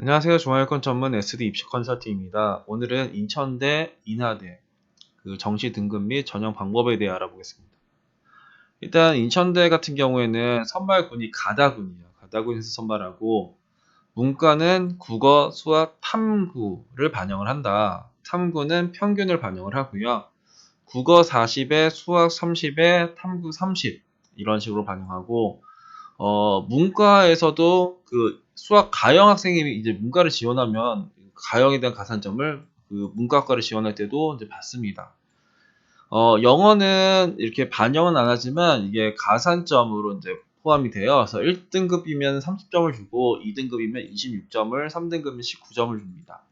안녕하세요. 중앙일권 전문 SD 입시 컨설팅입니다. 오늘은 인천대, 인하대 그 정시 등급 및 전형 방법에 대해 알아보겠습니다. 일단 인천대 같은 경우에는 선발군이 가다군이에요. 가다군에서 선발하고 문과는 국어, 수학, 탐구를 반영을 한다. 탐구는 평균을 반영을 하고요. 국어 40에 수학 30에 탐구 30 이런 식으로 반영하고 어, 문과에서도 그 수학 가형 학생이 이제 문과를 지원하면 가형에 대한 가산점을 그 문과과를 지원할 때도 이제 받습니다. 어, 영어는 이렇게 반영은 안 하지만 이게 가산점으로 이제 포함이 돼요. 그래서 1등급이면 30점을 주고 2등급이면 26점을, 3등급이면 19점을 줍니다.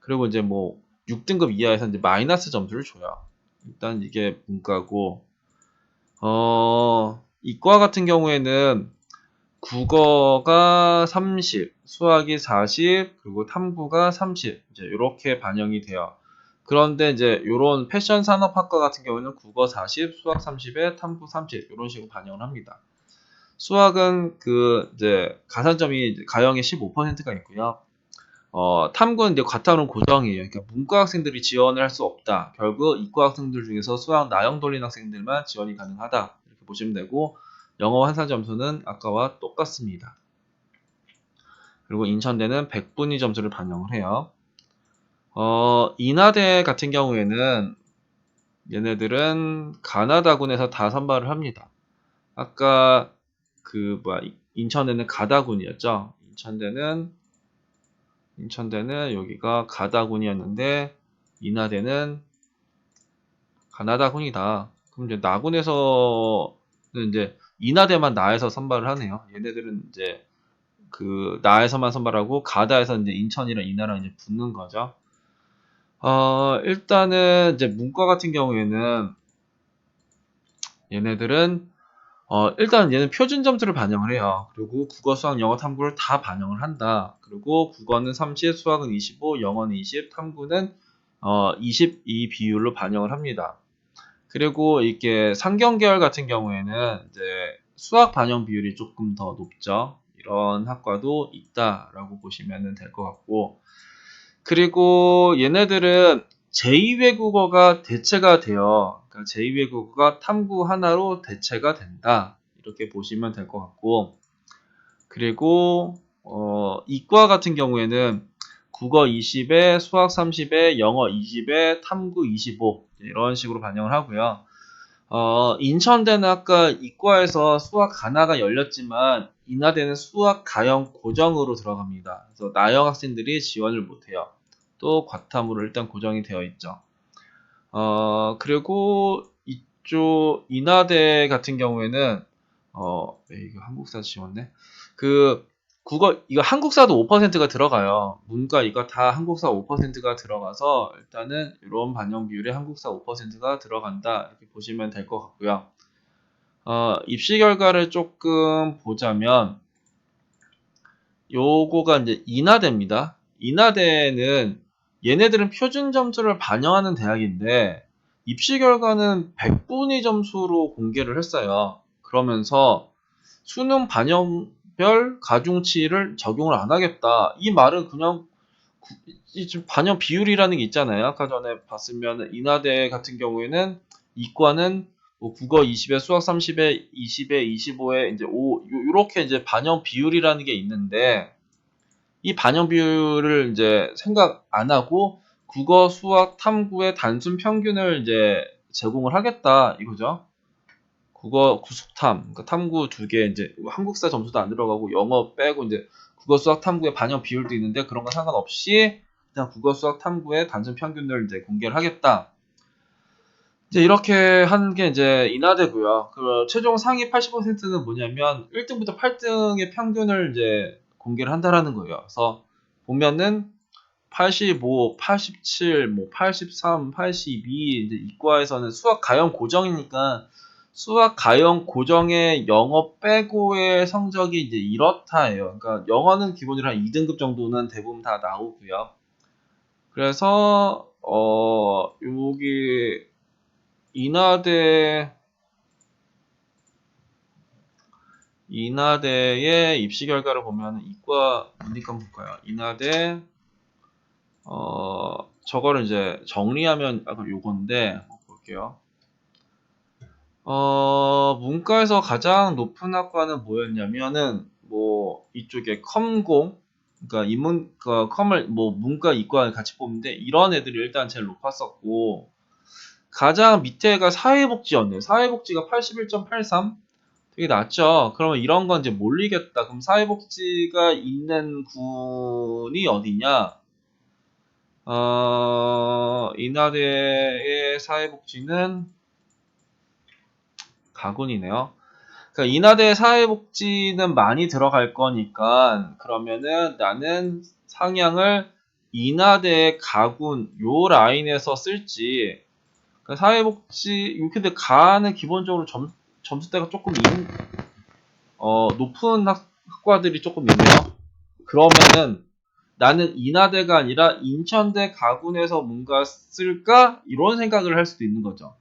그리고 이제 뭐 6등급 이하에서 이제 마이너스 점수를 줘요. 일단 이게 문과고 어, 이과 같은 경우에는 국어가 30, 수학이 40, 그리고 탐구가 30 이제 이렇게 반영이 돼요. 그런데 이제 이런 패션 산업학과 같은 경우는 국어 40, 수학 30에 탐구 30 이런 식으로 반영을 합니다. 수학은 그 이제 가산점이 가형의 15%가 있고요. 어, 탐구는 이제 과탐은 고정이에요. 그러니까 문과 학생들이 지원을 할 수 없다. 결국 이과 학생들 중에서 수학 나형 돌린 학생들만 지원이 가능하다. 이렇게 보시면 되고 영어 환산 점수는 아까와 똑같습니다. 그리고 인천대는 100분위 점수를 반영을 해요. 어, 인하대 같은 경우에는 얘네들은 가나다군에서 다 선발을 합니다. 아까 그 뭐야 인천대는 가다군이었죠. 인천대는 인천대는 여기가 가다군이었는데 인하대는 가나다군이다. 그럼 이제 나군에서는 이제 인하대만 나에서 선발을 하네요. 얘네들은 이제 그 나에서만 선발하고 가다에서 이제 인천이랑 인하랑 이제 붙는 거죠. 어, 일단은 이제 문과 같은 경우에는 얘네들은 어, 일단 얘는 표준 점수를 반영을 해요. 그리고 국어, 수학, 영어, 탐구를 다 반영을 한다. 그리고 국어는 30, 수학은 25, 영어는 20, 탐구는 어, 22 비율로 반영을 합니다. 그리고 이게 상경 계열 같은 경우에는 이제 수학 반영 비율이 조금 더 높죠. 이런 학과도 있다라고 보시면 될 것 같고 그리고 얘네들은 제2외국어가 대체가 돼요. 그러니까 제2외국어가 탐구 하나로 대체가 된다. 이렇게 보시면 될 것 같고 그리고 어, 이과 같은 경우에는 국어 20에 수학 30에 영어 20에 탐구 25 이런 식으로 반영을 하고요. 어, 인천대는 아까 이과에서 수학 하나가 열렸지만 인하대는 수학 가형 고정으로 들어갑니다. 그래서 나형 학생들이 지원을 못해요. 또 과탐으로 일단 고정이 되어 있죠. 어, 그리고 이쪽 인하대 같은 경우에는 어, 이거 한국사 지원네. 그 국어 이거 한국사도 5%가 들어가요. 문과 이거 다 한국사 5%가 들어가서 일단은 이런 반영 비율에 한국사 5%가 들어간다 이렇게 보시면 될 것 같고요. 어, 입시 결과를 조금 보자면 요거가 이제 인하대입니다. 인하대는 얘네들은 표준 점수를 반영하는 대학인데 입시 결과는 100분위 점수로 공개를 했어요. 그러면서 수능 반영 별 가중치를 적용을 안 하겠다. 이 말은 그냥 반영 비율이라는 게 있잖아요. 아까 전에 봤으면 인하대 같은 경우에는 이과는 뭐 국어 20에 수학 30에 20에 25에 이제 5 이렇게 이제 반영 비율이라는 게 있는데 이 반영 비율을 이제 생각 안 하고 국어, 수학, 탐구의 단순 평균을 이제 제공을 하겠다 이거죠. 국어 구숙탐, 그러니까 탐구 두 개 이제 한국사 점수도 안 들어가고 영어 빼고 이제 국어 수학 탐구의 반영 비율도 있는데 그런 거 상관없이 그냥 국어 수학 탐구의 단순 평균을 이제 공개를 하겠다. 이제 이렇게 하는 게 이제 인하되고요. 그 최종 상위 80%는 뭐냐면 1등부터 8등의 평균을 이제 공개를 한다라는 거예요. 그래서 보면은 85, 87, 뭐 83, 82 이제 이과에서는 수학 가형 고정이니까 수학 가형 고정의 영어 빼고의 성적이 이제 이렇다예요. 그러니까 영어는 기본으로 한 2등급 정도는 대부분 다 나오고요. 그래서 어 여기 인하대 인하대의 입시 결과를 보면 이과 문이과 볼까요? 인하대 어 저거를 이제 정리하면 아까 요건데 볼게요. 어 문과에서 가장 높은 학과는 뭐였냐면은 뭐 이쪽에 컴공 그러니까 인문 그 컴을 뭐 문과 이과 같이 뽑는데 이런 애들이 일단 제일 높았었고 가장 밑에가 사회복지였네요. 사회복지가 81.83 되게 낮죠. 그러면 이런 건 이제 몰리겠다. 그럼 사회복지가 있는 군이 어디냐? 어, 인하대의 사회복지는 가군이네요. 그러니까 인하대 사회복지는 많이 들어갈 거니까 그러면은 나는 상향을 인하대 가군 요 라인에서 쓸지 그러니까 사회복지 근데 가는 기본적으로 점, 점수대가 조금 있는 어, 높은 학, 학과들이 조금 있네요. 그러면은 나는 인하대가 아니라 인천대 가군에서 뭔가 쓸까 이런 생각을 할 수도 있는 거죠.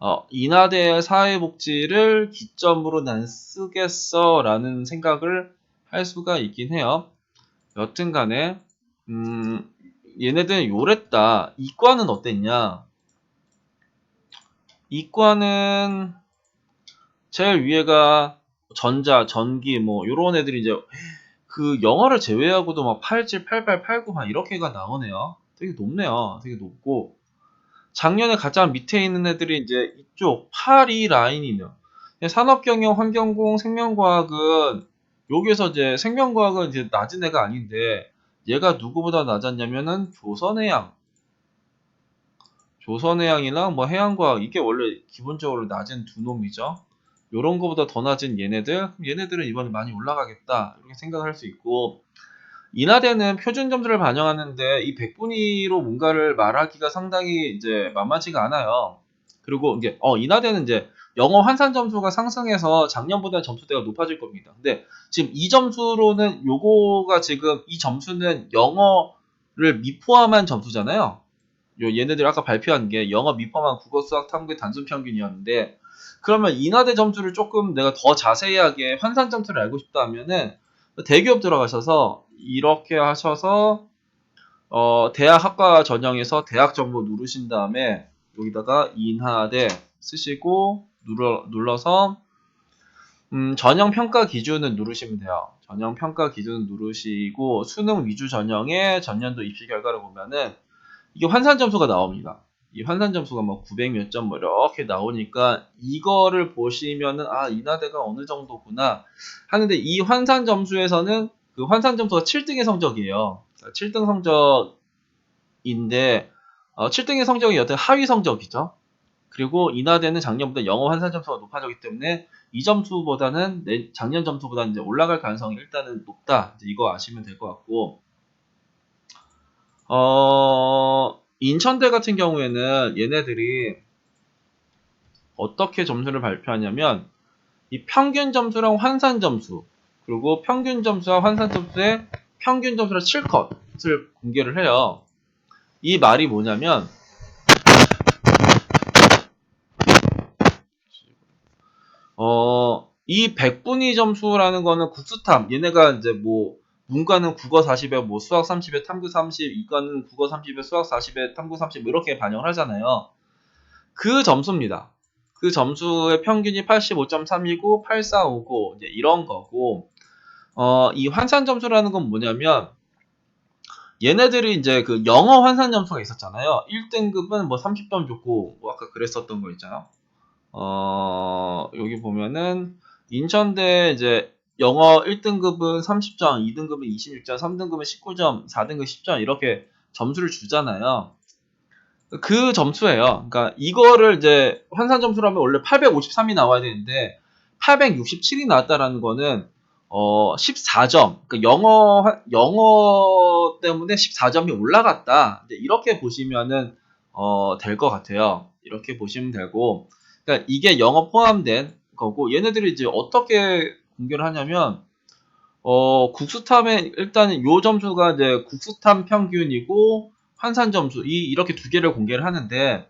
어, 인하대 사회복지를 기점으로 난 쓰겠어 라는 생각을 할 수가 있긴 해요. 여튼 간에, 음, 얘네들은 요랬다. 이과는 어땠냐? 이과는 제일 위에가 전자, 전기, 뭐, 요런 애들이 이제 그 영어를 제외하고도 막 87, 88, 89, 막 이렇게가 나오네요. 되게 높네요. 되게 높고. 작년에 가장 밑에 있는 애들이 이제 이쪽 82 라인이네요. 산업경영, 환경공, 생명과학은 여기에서 이제 생명과학은 이제 낮은 애가 아닌데 얘가 누구보다 낮았냐면은 조선해양, 조선해양이랑 뭐 해양과학 이게 원래 기본적으로 낮은 두 놈이죠. 요런 거보다 더 낮은 얘네들, 얘네들은 이번에 많이 올라가겠다 이렇게 생각할 수 있고 인하대는 표준 점수를 반영하는데 이 백분위로 뭔가를 말하기가 상당히 이제 만만치가 않아요. 그리고 이게 어 인하대는 이제 영어 환산 점수가 상승해서 작년보다 점수대가 높아질 겁니다. 근데 지금 이 점수로는 요거가 지금 이 점수는 영어를 미포함한 점수잖아요. 요 얘네들 아까 발표한 게 영어 미포함한 국어 수학 탐구의 단순 평균이었는데 그러면 인하대 점수를 조금 내가 더 자세하게 환산 점수를 알고 싶다 하면은 대기업 들어가셔서 이렇게 하셔서 어, 대학 학과 전형에서 대학 정보 누르신 다음에 여기다가 인하대 쓰시고 눌러, 눌러서 음, 전형 평가 기준을 누르시면 돼요. 전형 평가 기준 누르시고 수능 위주 전형의 전년도 입시 결과를 보면은 이게 환산 점수가 나옵니다. 이 환산 점수가 뭐 900 몇 점 뭐 이렇게 나오니까 이거를 보시면은 아 인하대가 어느 정도구나 하는데 이 환산 점수에서는 그 환산 점수가 7등의 성적이에요. 7등 성적인데 어, 7등의 성적이 여튼 하위 성적이죠. 그리고 인하대는 작년보다 영어 환산 점수가 높아졌기 때문에 이 점수보다는 내 작년 점수보다 이제 올라갈 가능성이 일단은 높다. 이거 아시면 될 것 같고 어 인천대 같은 경우에는 얘네들이 어떻게 점수를 발표하냐면 이 평균 점수랑 환산 점수 그리고 평균 점수와 환산 점수의 평균 점수를 7컷을 공개를 해요. 이 말이 뭐냐면 어, 이 백분위 점수라는 거는 국수탐 얘네가 이제 뭐 문과는 국어 40에 뭐 수학 30에 탐구 30, 이과는 국어 30에 수학 40에 탐구 30뭐 이렇게 반영을 하잖아요. 그 점수입니다. 그 점수의 평균이 85.3이고 8459 이제 이런 거고 어, 이 환산 점수라는 건 뭐냐면 얘네들이 이제 그 영어 환산 점수가 있었잖아요. 1등급은 뭐 30점 줬고 뭐 아까 그랬었던 거 있잖아요. 어, 여기 보면은 인천대 이제 영어 1등급은 30점, 2등급은 26점, 3등급은 19점, 4등급 10점 이렇게 점수를 주잖아요. 그 점수예요. 그러니까 이거를 이제 환산 점수라면 원래 853이 나와야 되는데 867이 나왔다라는 거는 어 14점. 그러니까 영어 영어 때문에 14점이 올라갔다. 이렇게 보시면은 어, 될 것 같아요. 이렇게 보시면 되고, 그러니까 이게 영어 포함된 거고, 얘네들이 이제 어떻게 공개를 하냐면 어, 국수탐에 일단 요 점수가 이제 국수탐 평균이고 환산 점수 이 이렇게 두 개를 공개를 하는데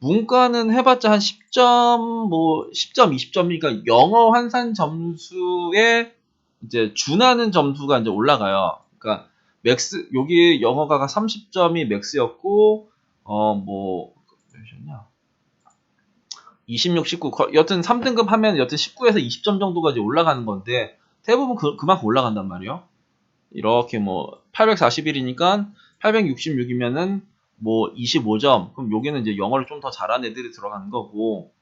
문과는 해봤자 한 10점, 뭐, 10점, 20점이니까 영어 환산 점수에 이제 준하는 점수가 이제 올라가요. 그러니까, 맥스, 여기 영어가 30점이 맥스였고, 어, 뭐, 몇이었냐? 26, 19. 거- 여튼 3등급 하면 여튼 19에서 20점 정도가 이제 올라가는 건데, 대부분 그, 그만큼 올라간단 말이에요. 이렇게 뭐, 841이니까 866이면은 뭐 25점. 그럼 여기는 이제 영어를 좀 더 잘하는 애들이 들어가는 거고,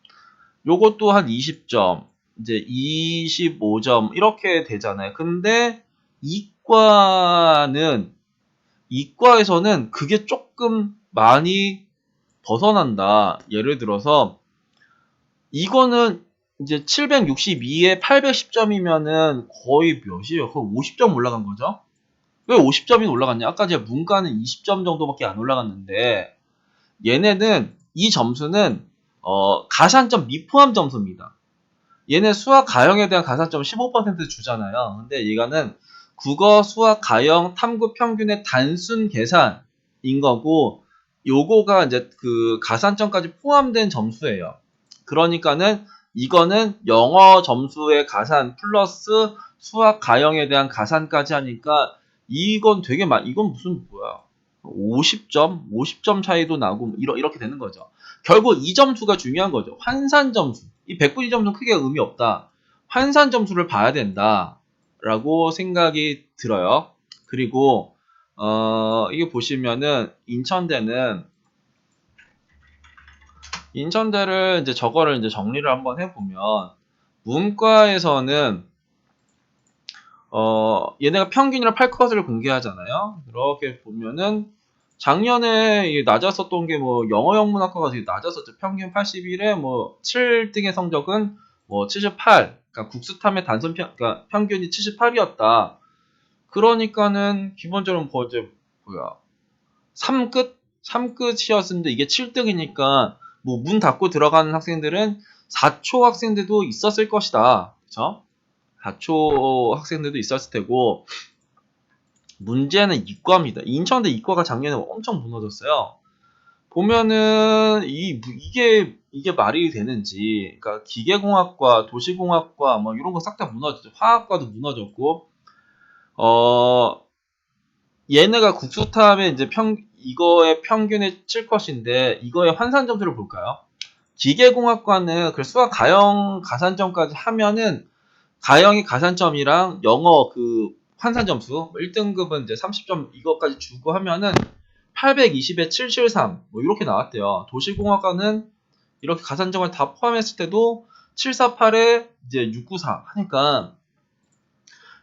요것도 한 20점, 이제 25점 이렇게 되잖아요. 근데 이과는 이과에서는 그게 조금 많이 벗어난다. 예를 들어서 이거는 이제 762에 810점이면은 거의 몇이에요? 거의 50점 올라간 거죠? 왜 50점이 올라갔냐? 아까 제가 문과는 20점 정도밖에 안 올라갔는데 얘네는 이 점수는 어, 가산점 미포함 점수입니다. 얘네 수학 가형에 대한 가산점 15% 주잖아요. 근데 얘가는 국어, 수학, 가형, 탐구 평균의 단순 계산인 거고 요거가 이제 그 가산점까지 포함된 점수예요. 그러니까는 이거는 영어 점수의 가산 플러스 수학 가형에 대한 가산까지 하니까 이건 되게 많, 이건 무슨 뭐야? 50점, 50점 차이도 나고 이러, 이렇게 되는 거죠. 결국 이 점수가 중요한 거죠. 환산 점수. 이 100분위 점수는 크게 의미 없다. 환산 점수를 봐야 된다 라고 생각이 들어요. 그리고 어, 이게 보시면은 인천대는 인천대를 이제 저거를 이제 정리를 한번 해보면 문과에서는 어, 얘네가 평균이랑 8컷을 공개하잖아요. 이렇게 보면은 작년에 낮았었던 게 뭐 영어 영문학과가 되게 낮았었죠. 평균 81에 뭐 7등의 성적은 뭐 78. 그러니까 국수탐의 단순 평, 그러니까 평균이 78이었다. 그러니까는 기본적으로 뭐 이제 뭐야 3끝 3끝이었는데 이게 7등이니까 뭐 문 닫고 들어가는 학생들은 4초 학생들도 있었을 것이다. 그렇죠? 4초 학생들도 있었을 테고 문제는 이과입니다. 인천대 이과가 작년에 엄청 무너졌어요. 보면은 이 이게 이게 말이 되는지 그러니까 기계공학과 도시공학과 뭐 이런 거 싹 다 무너졌죠. 화학과도 무너졌고 어 얘네가 국수탐에 이제 평 이거의 평균의 7컷인데 이거의 환산 점수를 볼까요? 기계공학과는 그 수학 가형 가산점까지 하면은 가형의 가산점이랑 영어 그 환산 점수 1등급은 이제 30점 이것까지 주고 하면은 820에 773 뭐 이렇게 나왔대요. 도시공학과는 이렇게 가산점을 다 포함했을 때도 748에 이제 694 하니까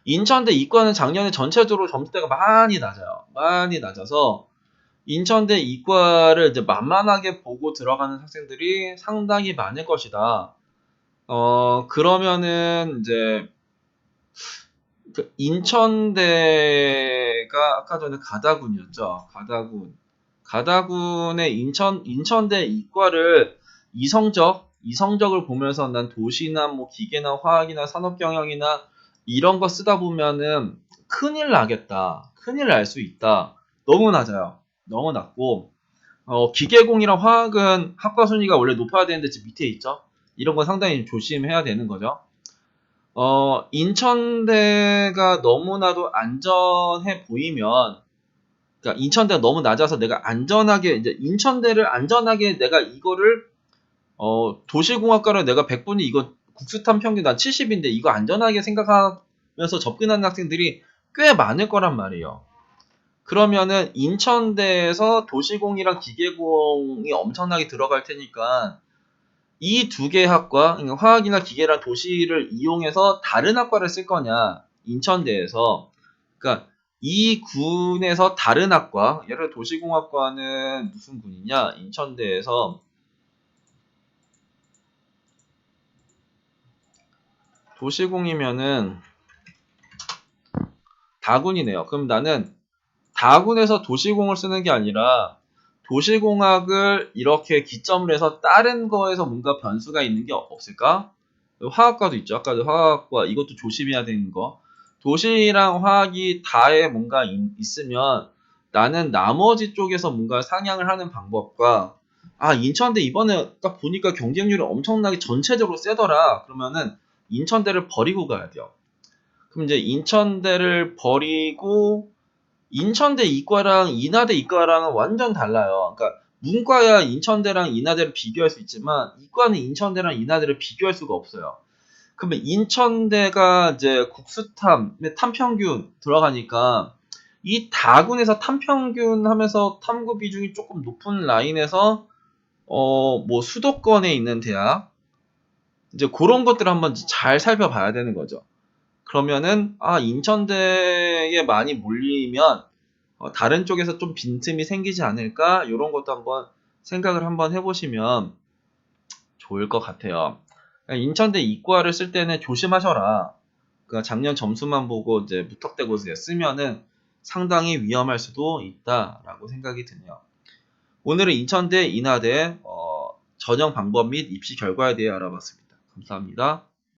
인천대 이과는 작년에 전체적으로 점수대가 많이 낮아요. 많이 낮아서 인천대 이과를 이제 만만하게 보고 들어가는 학생들이 상당히 많을 것이다. 어, 그러면은 이제 그 인천대가 아까 전에 가다군이었죠. 가다군. 가다군의 인천 인천대 이과를 이성적 이성적을 보면서 난 도시나 뭐 기계나 화학이나 산업 경영이나 이런 거 쓰다 보면은 큰일 나겠다. 큰일 날 수 있다. 너무 낮아요. 낮고 어, 기계공이랑 화학은 학과 순위가 원래 높아야 되는데 지금 밑에 있죠. 이런 거 상당히 조심해야 되는 거죠. 어, 인천대가 너무나도 안전해 보이면, 그러니까 인천대가 너무 낮아서 내가 안전하게, 이제 인천대를 안전하게 내가 이거를, 어, 도시공학과를 내가 100분이 이거 국수탐 평균 난 70인데 이거 안전하게 생각하면서 접근하는 학생들이 꽤 많을 거란 말이에요. 그러면은 인천대에서 도시공이랑 기계공이 엄청나게 들어갈 테니까 이 두 개 학과, 그러니까 화학이나 기계랑 도시를 이용해서 다른 학과를 쓸 거냐, 인천대에서. 그러니까 이 군에서 다른 학과, 예를 들어 도시공학과는 무슨 군이냐, 인천대에서 도시공이면은 다군이네요. 그럼 나는 다군에서 도시공을 쓰는 게 아니라 도시공학을 이렇게 기점을 해서 다른 거에서 뭔가 변수가 있는 게 없을까? 화학과도 있죠. 아까도 화학과 이것도 조심해야 되는 거. 도시랑 화학이 다에 뭔가 있, 있으면 나는 나머지 쪽에서 뭔가 상향을 하는 방법과 아, 인천대 이번에 딱 보니까 경쟁률이 엄청나게 전체적으로 세더라. 그러면은 인천대를 버리고 가야 돼요. 그럼 이제 인천대를 버리고 인천대 이과랑 인하대 이과랑은 완전 달라요. 그러니까 문과야 인천대랑 인하대를 비교할 수 있지만 이과는 인천대랑 인하대를 비교할 수가 없어요. 그러면 인천대가 이제 국수탐, 탐평균 들어가니까 이 다군에서 탐평균 하면서 탐구 비중이 조금 높은 라인에서 어 뭐 수도권에 있는 대학 이제 그런 것들을 한번 잘 살펴봐야 되는 거죠. 그러면은 아 인천대에 많이 몰리면 어, 다른 쪽에서 좀 빈틈이 생기지 않을까 이런 것도 한번 생각을 한번 해보시면 좋을 것 같아요. 인천대 이과를 쓸 때는 조심하셔라. 그 작년 점수만 보고 이제 무턱대고 쓰면은 상당히 위험할 수도 있다라고 생각이 드네요. 오늘은 인천대 인하대 어, 전형 방법 및 입시 결과에 대해 알아봤습니다. 감사합니다.